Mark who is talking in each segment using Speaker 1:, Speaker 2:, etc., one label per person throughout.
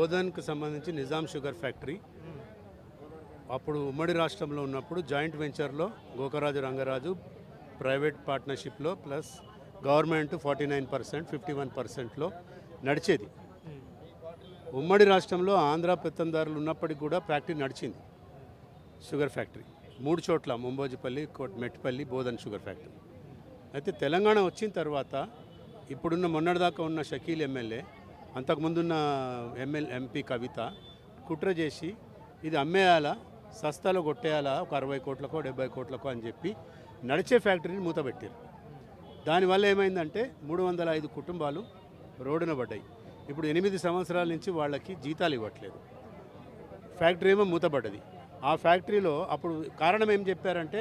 Speaker 1: బోధన్కి సంబంధించి Nizam sugar factory. అప్పుడు ఉమ్మడి రాష్ట్రంలో ఉన్నప్పుడు జాయింట్ వెంచర్లో Gokaraju Rangaraju private పార్ట్నర్షిప్లో plus government forty nine percent fifty one పర్సెంట్లో నడిచేది. ఉమ్మడి రాష్ట్రంలో ఆంధ్ర పెత్తందారులు ఉన్నప్పటికీ కూడా ఫ్యాక్టరీ నడిచింది. Sugar factory. మూడు చోట్ల ముంబోజిపల్లి కోట్ మెట్టిపల్లి బోధన్ షుగర్ ఫ్యాక్టరీ. అయితే తెలంగాణ వచ్చిన తర్వాత ఇప్పుడున్న మొన్నటిదాకా ఉన్న షకీల్ ఎమ్మెల్యే అంతకుముందున్న ఎమ్మెల్ ఎంపీ కవిత కుట్ర చేసి ఇది అమ్మేయాలా? సస్తాలో కొట్టేయాలా? ఒక అరవై కోట్లకో డెబ్బై కోట్లకో అని చెప్పి నడిచే ఫ్యాక్టరీని మూతపెట్టారు దానివల్ల ఏమైందంటే మూడు వందల ఐదు కుటుంబాలు రోడ్డున పడ్డాయి. ఇప్పుడు ఎనిమిది సంవత్సరాల నుంచి వాళ్ళకి జీతాలు ఇవ్వట్లేదు. ఫ్యాక్టరీ ఏమో మూతపడ్డది ఆ ఫ్యాక్టరీలో అప్పుడు కారణం ఏం చెప్పారంటే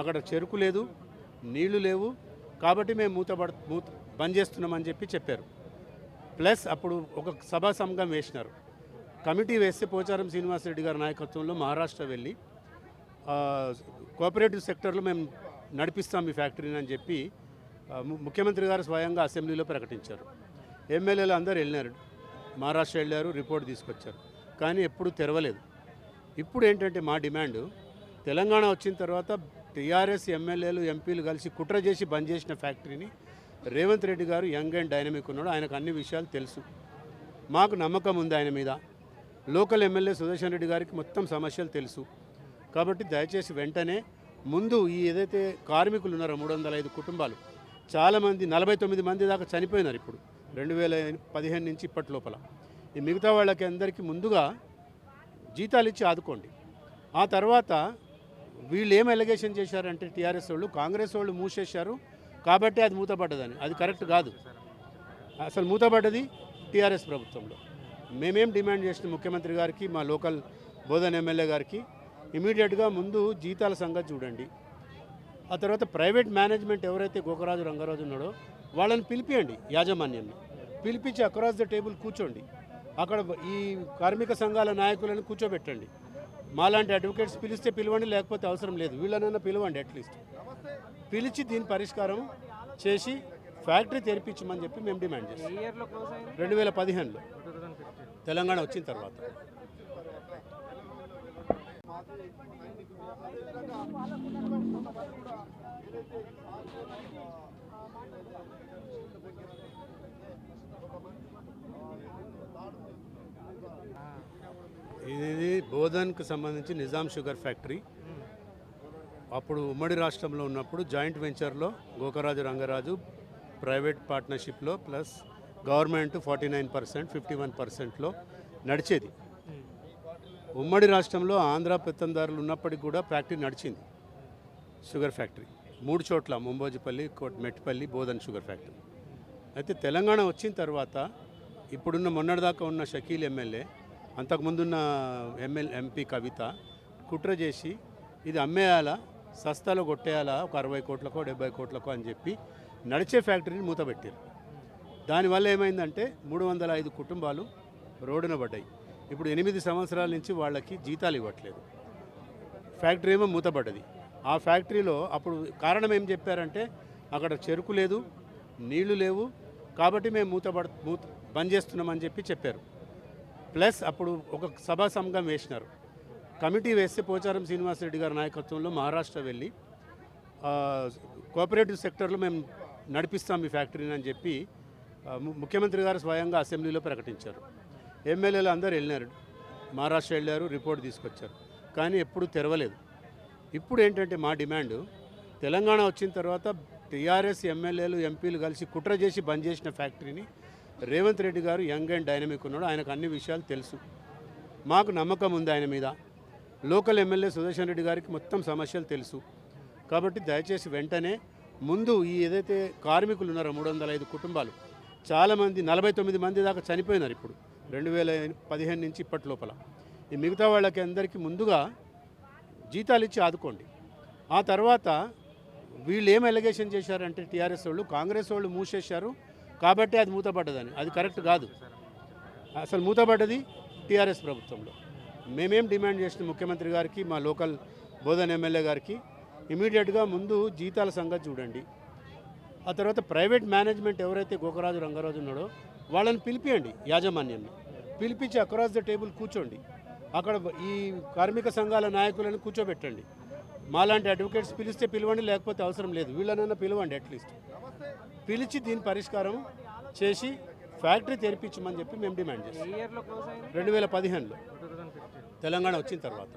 Speaker 1: అక్కడ చెరుకు లేదు నీళ్ళు లేవు కాబట్టి మేము మూతపడ మూత బంద్ చేస్తున్నామని చెప్పి చెప్పారు. ప్లస్ అప్పుడు ఒక సభా సంఘం వేసినారు. కమిటీ వేస్తే పోచారం శ్రీనివాసరెడ్డి గారి నాయకత్వంలో మహారాష్ట్ర వెళ్ళి కోఆపరేటివ్ సెక్టర్లో మేము నడిపిస్తాం ఈ ఫ్యాక్టరీని అని చెప్పి ముఖ్యమంత్రి గారు స్వయంగా అసెంబ్లీలో ప్రకటించారు. ఎమ్మెల్యేలు అందరూ వెళ్ళినారు. మహారాష్ట్ర వెళ్ళారు రిపోర్ట్ తీసుకొచ్చారు. కానీ ఎప్పుడు తెరవలేదు. ఇప్పుడు ఏంటంటే మా డిమాండ్ తెలంగాణ వచ్చిన తర్వాత టీఆర్ఎస్ ఎమ్మెల్యేలు ఎంపీలు కలిసి కుట్ర చేసి బంద్ చేసిన ఫ్యాక్టరీని రేవంత్ రెడ్డి గారు యంగ్ అండ్ డైనమిక్ ఉన్నాడు. ఆయనకు అన్ని విషయాలు తెలుసు. మాకు నమ్మకం ఉంది ఆయన మీద. లోకల్ ఎమ్మెల్యే సుదర్శన్ రెడ్డి గారికి మొత్తం సమస్యలు తెలుసు. కాబట్టి దయచేసి వెంటనే ముందు ఈ ఏదైతే కార్మికులు ఉన్నారో మూడు వందల ఐదు కుటుంబాలు చాలామంది నలభై తొమ్మిది మంది దాకా చనిపోయినారు ఇప్పుడు. రెండు వేల పదిహేను నుంచి ఇప్పటి లోపల. ఈ మిగతా వాళ్ళకి అందరికీ ముందుగా జీతాలు ఇచ్చి ఆదుకోండి. ఆ తర్వాత వీళ్ళు ఏం ఎలిగేషన్ చేశారంటే టీఆర్ఎస్ వాళ్ళు కాంగ్రెస్ వాళ్ళు మూసేశారు. కాబట్టి అది మూతపడ్డదని. అది కరెక్ట్ కాదు. అసలు మూతపడ్డది టీఆర్ఎస్ ప్రభుత్వంలో. మేమేం డిమాండ్ చేసిన ముఖ్యమంత్రి గారికి మా లోకల్ బోధన్ ఎమ్మెల్యే గారికి ఇమీడియట్గా ముందు జీతాల సంగతి చూడండి. ఆ తర్వాత ప్రైవేట్ మేనేజ్మెంట్ ఎవరైతే గోకరాజు రంగరాజు ఉన్నాడో వాళ్ళని పిలిపియండి యాజమాన్యాన్ని. పిలిపించి అక్రాస్ ద టేబుల్ కూర్చోండి. అక్కడ ఈ కార్మిక సంఘాల నాయకులను కూర్చోబెట్టండి. మాలాంటి అడ్వకేట్స్ పిలిస్తే పిలవండి లేకపోతే అవసరం లేదు. వీళ్ళనైనా పిలవండి అట్లీస్ట్ పిలిచి దీని పరిష్కారం చేసి ఫ్యాక్టరీ తెరిపించమని చెప్పి మేము డిమాండ్ చేస్తాం. రెండు వేల పదిహేనులో. తెలంగాణ వచ్చిన తర్వాత. ఇది బోధన్కి సంబంధించి నిజాం షుగర్ ఫ్యాక్టరీ. అప్పుడు ఉమ్మడి రాష్ట్రంలో ఉన్నప్పుడు జాయింట్ వెంచర్లో Gokaraju Rangaraju private పార్ట్నర్షిప్లో plus government forty nine percent fifty one పర్సెంట్లో నడిచేది. ఉమ్మడి రాష్ట్రంలో ఆంధ్ర పెత్తందారులు ఉన్నప్పటికీ కూడా ఫ్యాక్టరీ నడిచింది. Sugar factory. మూడు చోట్ల ముంబోజిపల్లి కోట్ మెట్టిపల్లి బోధన్ షుగర్ ఫ్యాక్టరీ. అయితే తెలంగాణ వచ్చిన తర్వాత ఇప్పుడున్న మొన్నటిదాకా ఉన్న షకీల్ ఎమ్మెల్యే అంతకుముందున్న ఎమ్మెల్ ఎంపీ కవిత కుట్ర చేసి ఇది అమ్మేయాలా? సస్తాలు కొట్టేయాలా? ఒక అరవై కోట్లకో డెబ్బై కోట్లకో అని చెప్పి నడిచే ఫ్యాక్టరీని మూతబెట్టారు దానివల్ల ఏమైందంటే మూడు వందల ఐదు కుటుంబాలు రోడ్డున పడ్డాయి. ఇప్పుడు ఎనిమిది సంవత్సరాల నుంచి వాళ్ళకి జీతాలు ఇవ్వట్లేదు. ఫ్యాక్టరీ ఏమో మూతబడ్డది ఆ ఫ్యాక్టరీలో అప్పుడు కారణం ఏం చెప్పారంటే అక్కడ చెరుకు లేదు నీళ్ళు లేవు కాబట్టి మేము మూతబడ మూత బంద్ చేస్తున్నామని చెప్పి చెప్పారు. ప్లస్ అప్పుడు ఒక సభా సంఘం వేసినారు. కమిటీ వేస్తే పోచారం శ్రీనివాసరెడ్డి గారి నాయకత్వంలో మహారాష్ట్ర వెళ్ళి కోఆపరేటివ్ సెక్టర్లో మేము నడిపిస్తాం ఈ ఫ్యాక్టరీని అని చెప్పి ముఖ్యమంత్రి గారు స్వయంగా అసెంబ్లీలో ప్రకటించారు. ఎమ్మెల్యేలు అందరూ వెళ్ళినారు. మహారాష్ట్ర వెళ్ళారు రిపోర్ట్ తీసుకొచ్చారు. కానీ ఎప్పుడు తెరవలేదు. ఇప్పుడు ఏంటంటే మా డిమాండ్ తెలంగాణ వచ్చిన తర్వాత టీఆర్ఎస్ ఎమ్మెల్యేలు ఎంపీలు కలిసి కుట్ర చేసి బంద్ చేసిన ఫ్యాక్టరీని రేవంత్ రెడ్డి గారు యంగ్ అండ్ డైనమిక్ ఉన్నాడు. ఆయనకు అన్ని విషయాలు తెలుసు. మాకు నమ్మకం ఉంది ఆయన మీద. లోకల్ ఎమ్మెల్యే సుదర్శన్ రెడ్డి గారికి మొత్తం సమస్యలు తెలుసు. కాబట్టి దయచేసి వెంటనే ముందు ఈ ఏదైతే కార్మికులు ఉన్నారో మూడు వందల ఐదు కుటుంబాలు చాలామంది నలభై తొమ్మిది మంది దాకా చనిపోయినారు ఇప్పుడు రెండు వేల పదిహేను నుంచి ఇప్పటి లోపల. ఈ మిగతా వాళ్ళకి అందరికీ ముందుగా జీతాలు ఇచ్చి ఆదుకోండి. ఆ తర్వాత వీళ్ళు ఏం ఎలిగేషన్ చేశారంటే టీఆర్ఎస్ వాళ్ళు కాంగ్రెస్ వాళ్ళు మూసేశారు కాబట్టి అది మూతపడ్డదని. అది కరెక్ట్ కాదు. అసలు మూతపడ్డది టీఆర్ఎస్ ప్రభుత్వంలో. మేమేం డిమాండ్ చేసిన ముఖ్యమంత్రి గారికి మా లోకల్ బోధన్ ఎమ్మెల్యే గారికి ఇమీడియట్గా ముందు జీతాల సంగతి చూడండి. ఆ తర్వాత ప్రైవేట్ మేనేజ్మెంట్ ఎవరైతే గోకరాజు రంగరాజు ఉన్నాడో వాళ్ళని పిలిపియండి యాజమాన్యాన్ని. పిలిపించి అక్రాస్ ద టేబుల్ కూర్చోండి. అక్కడ ఈ కార్మిక సంఘాల నాయకులను కూర్చోబెట్టండి. మాలాంటి అడ్వకేట్స్ పిలిస్తే పిలవండి లేకపోతే అవసరం లేదు. వీళ్ళనన్నా పిలవండి అట్లీస్ట్. పిలిచి దీని పరిష్కారం చేసి ఫ్యాక్టరీ తెరిపించమని చెప్పి మేము డిమాండ్ చేస్తాం. రెండు వేల పదిహేనులో. ತೆಲಂಗಾಣ ಒಚಿನ್ ತರవాత